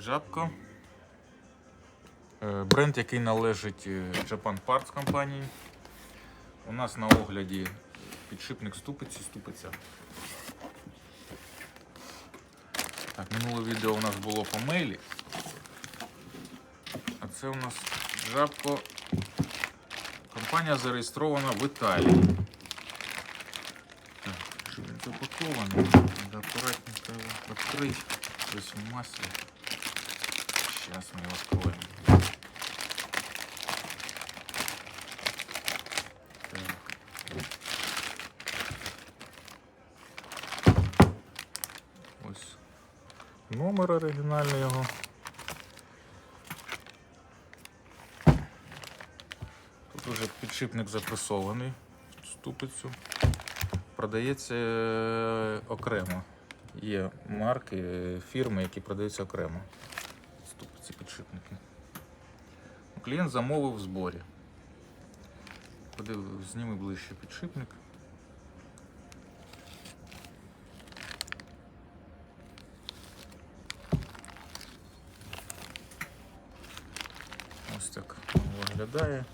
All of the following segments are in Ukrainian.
Жабко. Е, Бренд, який належить е, Japan Parts компанії. У нас на огляді підшипник ступиці, ступиця. Так, минуле відео у нас було по мейлі. А це у нас жабко. Компанія зареєстрована в Італії. Так, щоб він запакований. Треба акуратненько його відкрити. Ось в маслі. Сейчас мы его откроем. Ось номер оригінальний його. Тут уже підшипник запресований в ступицю. Продається е, окремо. Є марки, фірми, які продаються окремо. Ступиці підшипники. Клієнт замовив в зборі. Подив, зніми ближче підшипник. Ось так виглядає.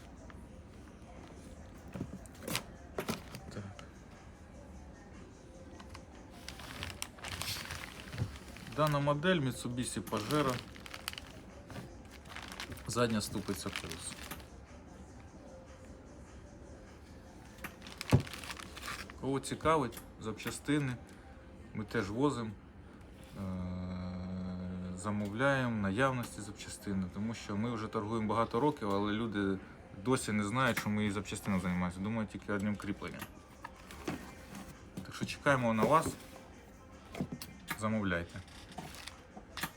Дана модель Mitsubishi Pajero. Задня ступиця плюс. Кого цікавить, запчастини, ми теж возимо, е, замовляємо наявності запчастини, тому що ми вже торгуємо багато років, але люди досі не знають, що ми і запчастинами займаємося. Думаю, тільки одним кріпленням. Так що чекаємо на вас. Замовляйте.